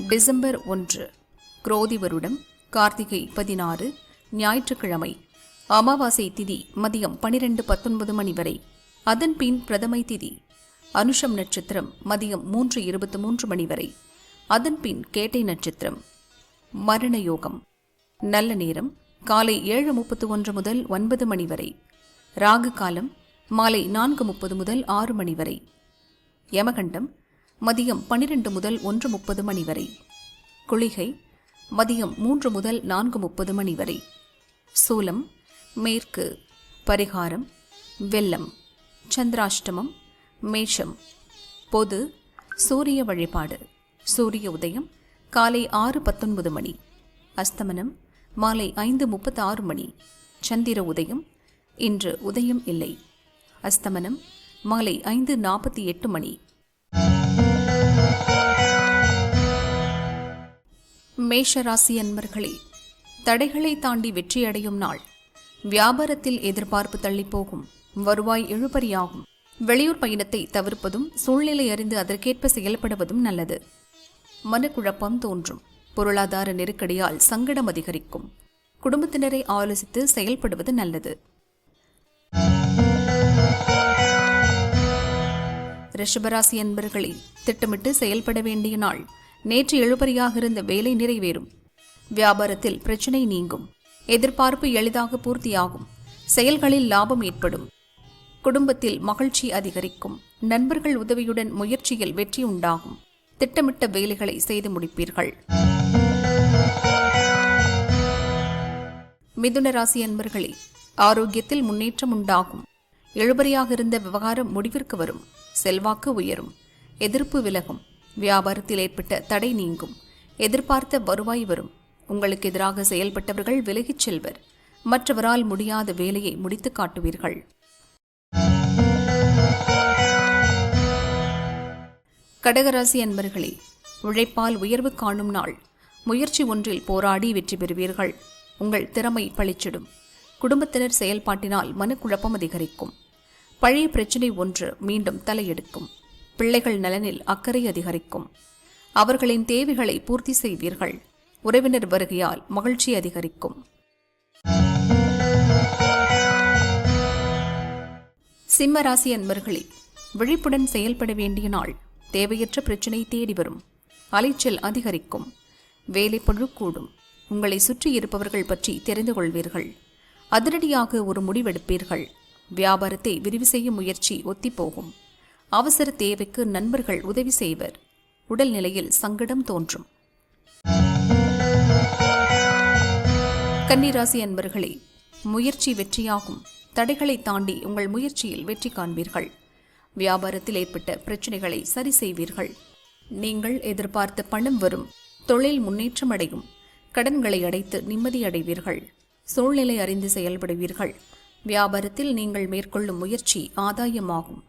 December ஒன்று குரோதி வருடம் கார்த்திகை பதினாறு ஞாயிற்றுக்கிழமை அமாவாசை திதி மதியம் பனிரெண்டு பத்தொன்பது மணி வரை. அதன் பின் பிரதமை திதி அனுஷம் நட்சத்திரம் மதியம் மூன்று இருபத்தி மூன்று மணி வரை. அதன் பின் கேட்டை நட்சத்திரம். மரண யோகம். நல்ல நேரம் காலை ஏழு முப்பத்து ஒன்று முதல் ஒன்பது மணி வரை. ராகு காலம் மாலை நான்கு முப்பது முதல் ஆறு மணி வரை. யமகண்டம் மதியம் பன்னிரண்டு முதல் ஒன்று முப்பது மணி வரை. குளிகை மதியம் மூன்று முதல் நான்கு முப்பது மணி வரை. சூலம் மேற்கு பரிகாரம் வெள்ளம் சந்திராஷ்டமம் மேஷம். பொது சூரிய வழிபாடு. சூரிய உதயம் காலை ஆறு பத்தொன்பது மணி. அஸ்தமனம் மாலை ஐந்து முப்பத்தி ஆறு மணி. சந்திர உதயம் இன்று உதயம் இல்லை. அஸ்தமனம் மாலை ஐந்து நாற்பத்தி எட்டு மணி. மேஷராசி அன்பர்களே தடைகளை தாண்டி வெற்றியடையும் நாள். வியாபாரத்தில் எதிர்பார்ப்பு தள்ளிப்போகும். வருவாய் இழுபறியாகும். வெளியூர் பயணத்தை தவிர்ப்பதும் சூழ்நிலை அறிந்து அதற்கேற்ப செயல்படுவதும் நல்லது. மனக்குழப்பம் தோன்றும். பொருளாதார நெருக்கடியால் சங்கடம் அதிகரிக்கும். குடும்பத்தினரை ஆலோசித்து செயல்படுவது நல்லது. ரிஷபராசி அன்பர்களே திட்டமிட்டு செயல்பட வேண்டிய நாள். நேற்று எழுபறியாக இருந்த வேலை நிறைவேறும். வியாபாரத்தில் பிரச்சனை நீங்கும். எதிர்பார்ப்பு எளிதாக பூர்த்தியாகும். செயல்களில் லாபம் ஏற்படும். குடும்பத்தில் மகிழ்ச்சி அதிகரிக்கும். நண்பர்கள் உதவியுடன் முயற்சியில் வெற்றி உண்டாகும். திட்டமிட்ட வேலைகளை செய்து முடிப்பீர்கள். மிதுன ராசி அன்பர்களே ஆரோக்கியத்தில் முன்னேற்றம் உண்டாகும். எழுபறியாக இருந்த விவகாரம் முடிவிற்கு வரும். செல்வாக்கு உயரும். எதிர்ப்பு விலகும். வியாபாரத்தில் ஏற்பட்ட தடை நீங்கும். எதிர்பார்த்த வருவாய் வரும். உங்களுக்கு எதிராக செயல்பட்டவர்கள் விலகிச் செல்வர். மற்றவரால் முடியாத வேலையை முடித்து காட்டுவீர்கள். கடகராசி அன்பர்களே உழைப்பால் உயர்வு காணும் நாள். முயற்சி ஒன்றில் போராடி வெற்றி பெறுவீர்கள். உங்கள் திறமை பளிச்சிடும் குடும்பத்தினர் செயல்பாட்டினால் மனக்குழப்பம் அதிகரிக்கும். பழைய பிரச்சினை ஒன்று மீண்டும் தலையெடுக்கும். பிள்ளைகள் நலனில் அக்கறை அதிகரிக்கும். அவர்களின் தேவைகளை பூர்த்தி செய்வீர்கள். உறவினர் வருகையால் மகிழ்ச்சி அதிகரிக்கும். சிம்மராசி அன்பர்களே விழிப்புடன் செயல்பட வேண்டிய நாள் தேவையற்ற பிரச்சினை தேடி வரும். அலைச்சல் அதிகரிக்கும். வேலைப்பழு கூடும். உங்களை சுற்றி இருப்பவர்கள் பற்றி தெரிந்து கொள்வீர்கள். அதிரடியாக ஒரு முடிவெடுப்பீர்கள். வியாபாரத்தை விரிவு செய்யும் முயற்சி ஒத்திப்போகும். அவசர தேவைக்கு நண்பர்கள் உதவி செய்வர். உடல்நிலையில் சங்கடம் தோன்றும். கன்னிராசி அன்பர்களே முயற்சி வெற்றியாகும். தடைகளை தாண்டி உங்கள் முயற்சியில் வெற்றி காண்பீர்கள். வியாபாரத்தில் ஏற்பட்ட பிரச்சனைகளை சரி செய்வீர்கள். நீங்கள் எதிர்பார்த்த பணம் வரும். தொழில் முன்னேற்றம் அடையும். கடன்களை அடைத்து நிம்மதி அடைவீர்கள். சூழ்நிலை அறிந்து செயல்படுவீர்கள். வியாபாரத்தில் நீங்கள் மேற்கொள்ளும் முயற்சி ஆதாயமாகும்.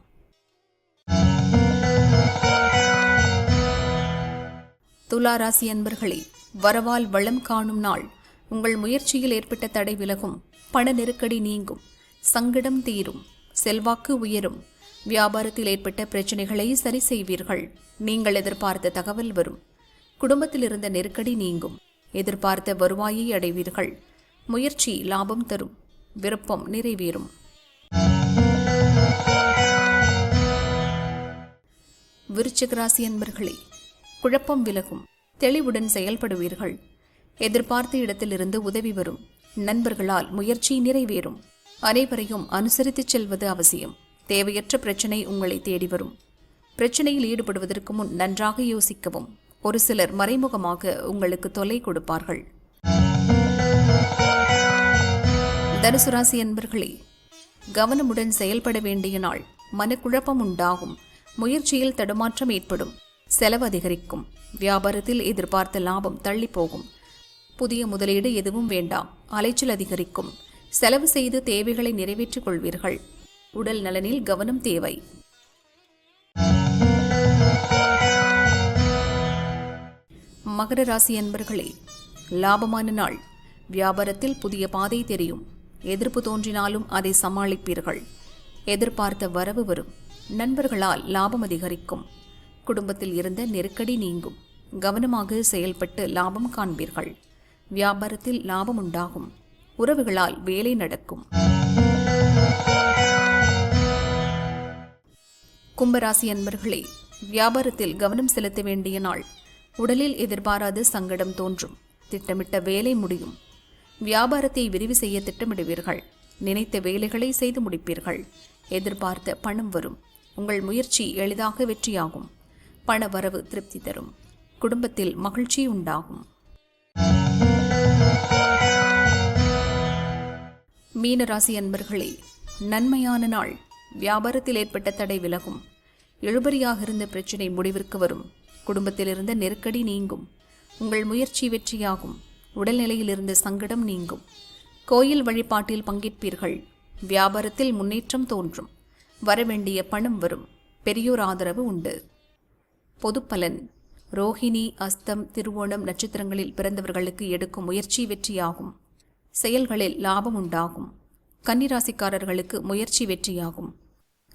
துலாராசி அன்பர்களே வரவால் வளம் காணும் நாள். உங்கள் முயற்சியில் ஏற்பட்ட தடை விலகும் பண நெருக்கடி நீங்கும் சங்கடம் தீரும் செல்வாக்கு உயரும் வியாபாரத்தில் ஏற்பட்ட பிரச்சனைகளை சரி செய்வீர்கள். நீங்கள் எதிர்பார்த்த தகவல் வரும். குடும்பத்தில் இருந்த நெருக்கடி நீங்கும் எதிர்பார்த்த வருவாயை அடைவீர்கள். முயற்சி லாபம் தரும் விருப்பம் நிறைவேறும். விருச்சிகராசி அன்பர்களே குழப்பம் விலகும். தெளிவுடன் செயல்படுவீர்கள். எதிர்பார்த்த இடத்திலிருந்து உதவி வரும். நண்பர்களால் முயற்சி நிறைவேறும். அனைவரையும் அனுசரித்துச் செல்வது அவசியம். தேவையற்ற பிரச்சனை உங்களை தேடி வரும். பிரச்சனையில் ஈடுபடுவதற்கு முன் நன்றாக யோசிக்கவும். ஒரு சிலர் மறைமுகமாக உங்களுக்கு தொல்லை கொடுப்பார்கள். தனுசு ராசி அன்பர்களே கவனமுடன் செயல்பட வேண்டிய நாள் மனக்குழப்பம் உண்டாகும். முயற்சியில் தடுமாற்றம் ஏற்படும். செலவு அதிகரிக்கும். வியாபாரத்தில் எதிர்பார்த்த லாபம் தள்ளி போகும் புதிய முதலீடு எதுவும் வேண்டாம். அலைச்சல் அதிகரிக்கும். செலவு செய்து தேவைகளை நிறைவேற்றிக் கொள்வீர்கள். உடல் நலனில் கவனம் தேவை. மகர ராசி அன்பர்களே லாபமான நாள். வியாபாரத்தில் புதிய பாதை தெரியும். எதிர்ப்பு தோன்றினாலும் அதை சமாளிப்பீர்கள். எதிர்பார்த்த வரவு வரும். நண்பர்களால் லாபம் அதிகரிக்கும். குடும்பத்தில் இருந்த நெருக்கடி நீங்கும். கவனமாக செயல்பட்டு லாபம் காண்பீர்கள். வியாபாரத்தில் லாபம் உண்டாகும். உறவுகளால் வேலை நடக்கும். கும்பராசி அன்பர்களே வியாபாரத்தில் கவனம் செலுத்த வேண்டிய நாள். உடலில் எதிர்பாராத சங்கடம் தோன்றும். திட்டமிட்ட வேலை முடியும். வியாபாரத்தை விரிவு செய்ய திட்டமிடுவீர்கள். நினைத்த வேலைகளை செய்து முடிப்பீர்கள். எதிர்பார்த்த பணம் வரும். உங்கள் முயற்சி எளிதாக வெற்றியாகும். பண வரவு திருப்தி தரும். குடும்பத்தில் மகிழ்ச்சி உண்டாகும். மீனராசி அன்பர்களே நன்மையான நாள். வியாபாரத்தில் ஏற்பட்ட தடை விலகும். இழுபறியாக இருந்த பிரச்சினை முடிவிற்கு வரும். குடும்பத்தில் இருந்த நெருக்கடி நீங்கும். உங்கள் முயற்சி வெற்றியாகும். உடல்நிலையில் இருந்த சங்கடம் நீங்கும். கோயில் வழிபாட்டில் பங்கேற்பீர்கள். வியாபாரத்தில் முன்னேற்றம் தோன்றும். வரவேண்டிய பணம் வரும். பெரியோர் ஆதரவு உண்டு. பொதுப்பலன். ரோஹிணி அஸ்தம் திருவோணம் நட்சத்திரங்களில் பிறந்தவர்களுக்கு எடுக்கும் முயற்சி வெற்றியாகும். செயல்களில் லாபம் உண்டாகும். கன்னிராசிக்காரர்களுக்கு முயற்சி வெற்றியாகும்.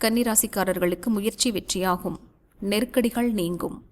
கன்னிராசிக்காரர்களுக்கு முயற்சி வெற்றியாகும். நெருக்கடிகள் நீங்கும்.